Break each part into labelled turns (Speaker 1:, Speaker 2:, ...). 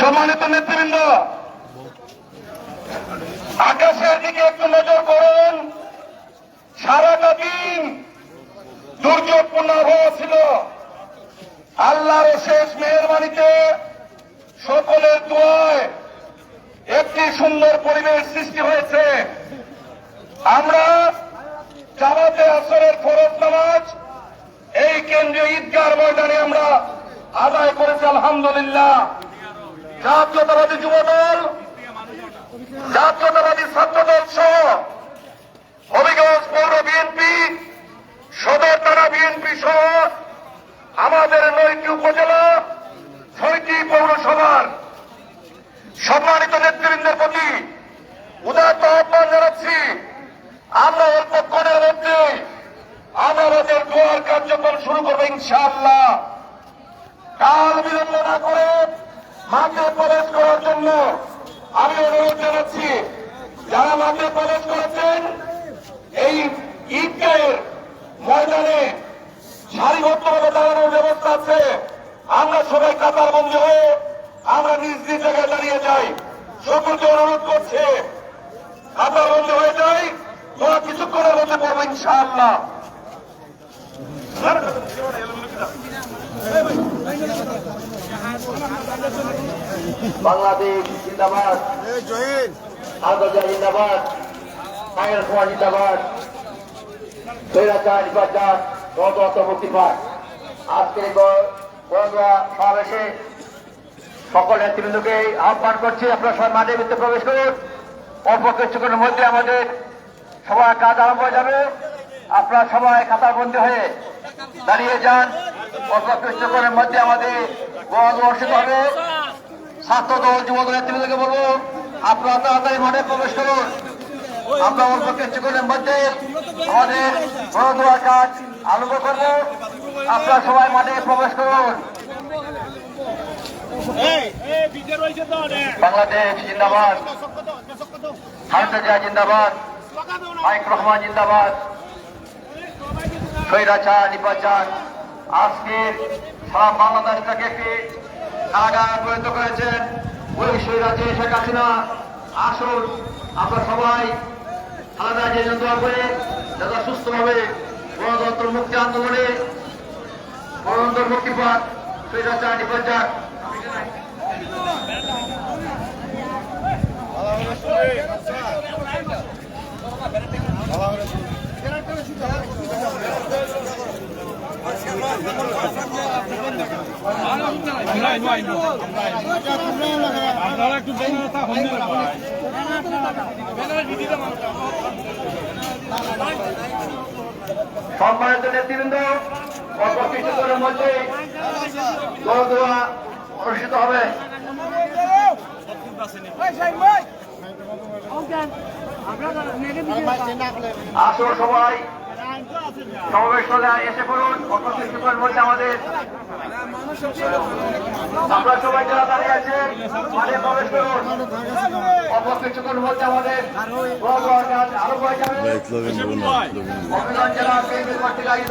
Speaker 1: সম্মানিত নেতৃবৃন্দ, আকাশের দিকে একটু নজর করুন। সারাটা দিন দুর্যোগপূর্ণ আবহাওয়া ছিল। আল্লাহর শেষ মেহরবানিতে সকলের দোয়ায় একটি সুন্দর পরিবেশ সৃষ্টি হয়েছে। আমরা জামাতে আসরের ফরজ নামাজ এই কেন্দ্রীয় ঈদগার ময়দানে আমরা আদায় করেছি, আলহামদুলিল্লাহ। জাতীয়তাবাদী যুবদল, জাতীয়তাবাদী ছাত্রদল সহ হবিগঞ্জ পৌর বিএনপি, সদর থানা বিএনপি সহ আমাদের নয়টি উপজেলা, ছয়টি পৌরসভার সম্মানিত নেতৃবৃন্দের প্রতি উদাত্ত আহ্বান জানাচ্ছি। আমরা অল্পক্ষণের মধ্যে আমাদের দোয়ার কার্যক্রম শুরু করব ইনশাআল্লাহ। কাল বিলম্ব না করে মাঠে প্রবেশ করার জন্য আমি অনুরোধ জানাচ্ছি, যারা মাঠে প্রবেশ করেছেন, এই ঈদগাহের ময়দানে সারিবদ্ধভাবে দাঁড়ানোর ব্যবস্থা আছে। আমরা সবাই কাতারবন্দি হয়ে আমরা নিজ নিজ জায়গায় দাঁড়িয়ে যাই। সকলকে অনুরোধ করছে, কাতারবন্দি হয়ে যাই। তোরা কিছুক্ষণের মধ্যে পড়ব, ইনশাআল্লাহ।
Speaker 2: বাংলাদেশ জিন্দাবাদ। আন্তর্জাতিক জিন্দাবাদ। মায়ের কুমার জিন্দাবাদ। স্বৈরাচার নির্বাচন গণতন্ত্র মুক্তি পায় আজকের সমাবেশে সকল নেতৃবৃন্দকে আহ্বান করছি আপনারা সবাই মাঠের ভিতরে প্রবেশ করুন। অল্প কিছুক্ষণের মধ্যে আমাদের সবার কাজ আরম্ভ হয়ে যাবে। আপনারা সবাই কাতারবন্দি হয়ে দাঁড়িয়ে যান। অল্প কিছুক্ষণের মধ্যে আমাদের বড়দোয়া অনুষ্ঠিত হবে। ছাত্র দল, যুব দল নেতৃবৃন্দকে বলব, আপনারা তাড়াতাড়ি মাঠে প্রবেশ করুন। আমরা অল্প কিছুক্ষণের মধ্যে আমাদের দোয়ার কাজ আরম্ভ করব। আপনারা সবাই মাঠে প্রবেশ করুন। বাংলাদেশ জিন্দাবাদ। খালেদা জিয়া জিন্দাবাদ। মাইক রহমান জিন্দাবাদ। স্বৈরাচার, নির্বাচন। আজকে সারা বাংলাদেশটাকে একটি কারাগার পরিণত করেছেন ওই স্বৈরাচার শেখ হাসিনা। আসুন, আমরা সবাই আলাদা যে দোয়া করে যারা সুস্থভাবে গণতন্ত্র মুক্তি আন্দোলনে গণতন্ত্র মুক্তি পাক স্বৈরাচার নির্বাচন
Speaker 3: আপনারা একটু
Speaker 2: সম্মানিত নেতৃবৃন্দ অল্প কিছুক্ষণের মধ্যে দোয়া অনুষ্ঠিত হবে। আসো সবাই সমাবেশ চলে এসে পড়ুন। কিছুক্ষণের মধ্যে আমাদের আমরা সবাই যারা দাঁড়িয়ে আছেন মাঠে প্রবেশ করুন। মধ্যে আমাদের হয়ে যাবে. অভিযান জেলা বিএনপির কর্তৃক আয়োজিত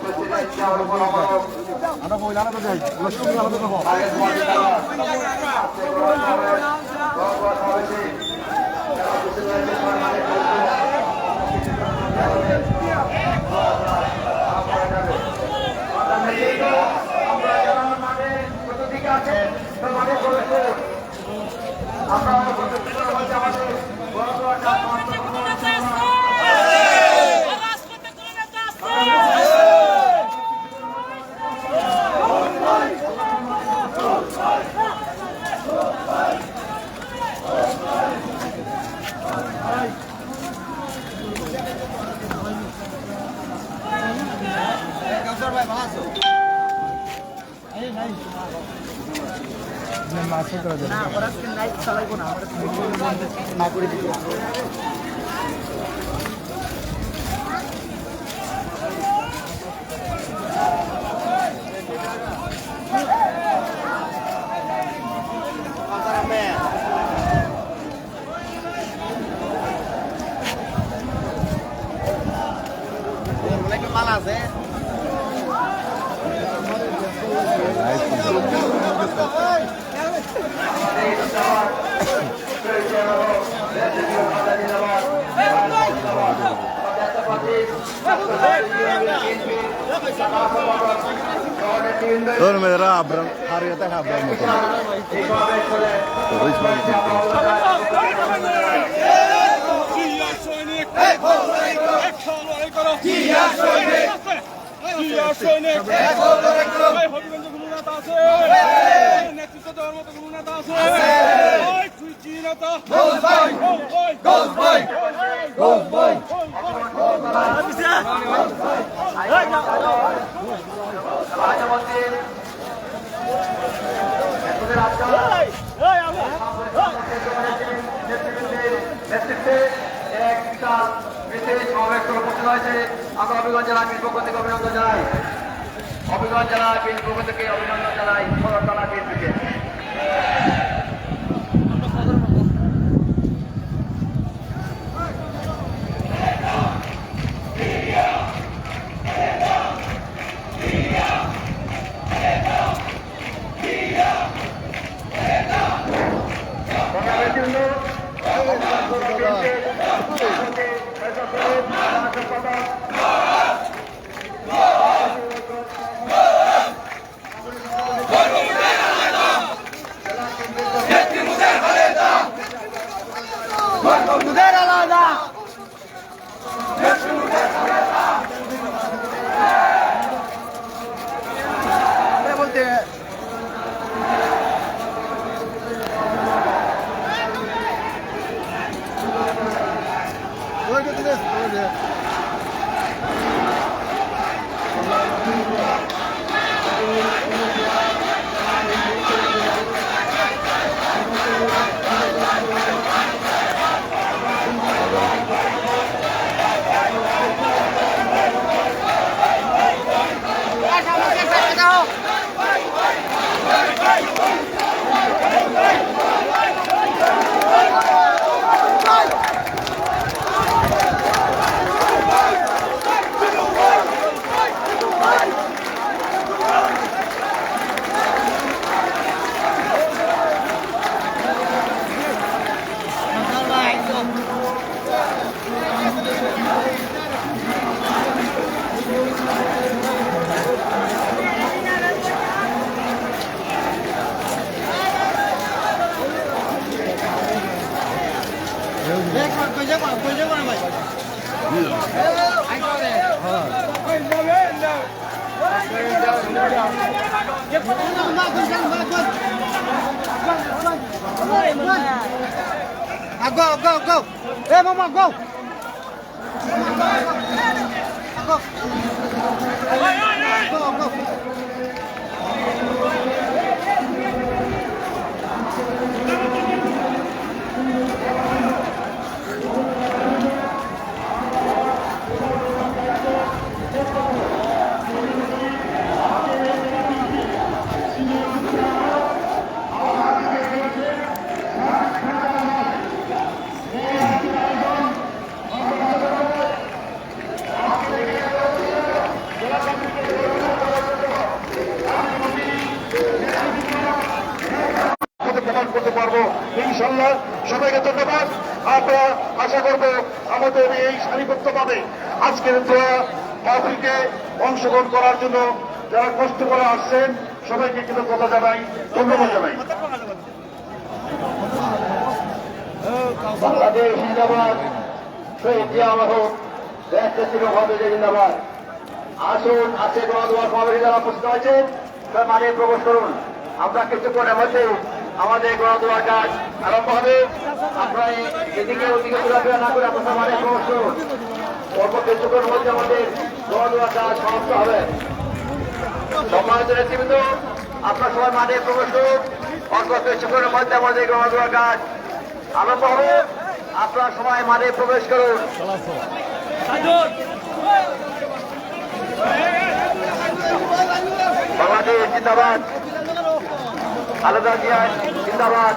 Speaker 2: মাঠে প্রবেশ করুন। জিন্দাবাদ আপনার জিন্দাবাদ ভারত প্রেসিডেন্ট জিয়াউর রহমান অমর। আগের পর জিন্দাবাদ। আজকে গ্রহণ করে গ্রহণ করা হয়েছে। যারা প্রেসিডেন্টের সম্মানে করবে। আমরা যারা মাঠে চতুর্দিকে আছেন, তারা মাঠে প্রবেশ করুন। আমরা আমাদের বড় বড় কাজ সমাপ্ত করব।
Speaker 3: ভাই
Speaker 4: Doon may Abraham. Hari ata Abraham mo. Tuloy sa mga
Speaker 3: ওরা সৈনিক এক না আমরা লড়াই করে জিয়া সৈনিক জিয়া সৈনিক এক লড়াই করো এই হবিগঞ্জ কোনো নেতা আছে নেতৃত্ব দেওয়ার
Speaker 2: অভিগঞ্জ জেলা বিএনপি পক্ষ থেকে অভিনন্দন জানাই অভিগঞ্জ জেলা বিএনপি পক্ষ থেকে অভিনন্দন জানাই সদর থানা বিএনপিকে।
Speaker 5: Ah, go, go, go. Hey, mama, go. Go. Go, go.
Speaker 1: মতো প্রমাণ করতে পারব ইনশাল্লাহ সবাইকে ধন্যবাদ আমরা আশা করব আমাদের এই সারিবদ্ধভাবে আজকের দোয়া মাহফিলকে অংশগ্রহণ করার জন্য যারা কষ্ট করে আসছেন, সবাইকে কৃতজ্ঞতা জানাই, ধন্যবাদ জানাই।
Speaker 2: বাংলাদেশ জিন্দাবাদ, শহীদ জিয়া মাহমুদ দেশকে চিরভাবে জিন্দাবাদ। আসুন আজকে গণদুয়ার কমিটি যারা উপস্থিত হয়েছেন, তার মানে প্রবেশ করুন। আমরা কিছুক্ষণের মধ্যে আমাদের গণদুয়ার কাজ আরম্ভ হবে। আপনারা এদিকে ওদিকে ঘোরাফেরা না করে আপনার মানে প্রবেশ করুন। অল্প কিছুক্ষণের মধ্যে আমাদের গণদুয়ার কাজ সমাপ্ত হবে। সম্মানিত আপনার সবাই মাঠে প্রবেশ করুন। অন্তত শিক্ষকের মধ্যে আমাদের গণদুয়া কাজ আরম্ভ হবে। আপনার সবাই মাঠে প্রবেশ করুন। বাংলাদেশ জিন্দাবাদ। খালেদা জিয়া জিন্দাবাদ।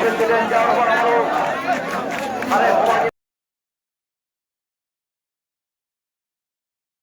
Speaker 2: প্রেসিডেন্ট পর আরও। আরে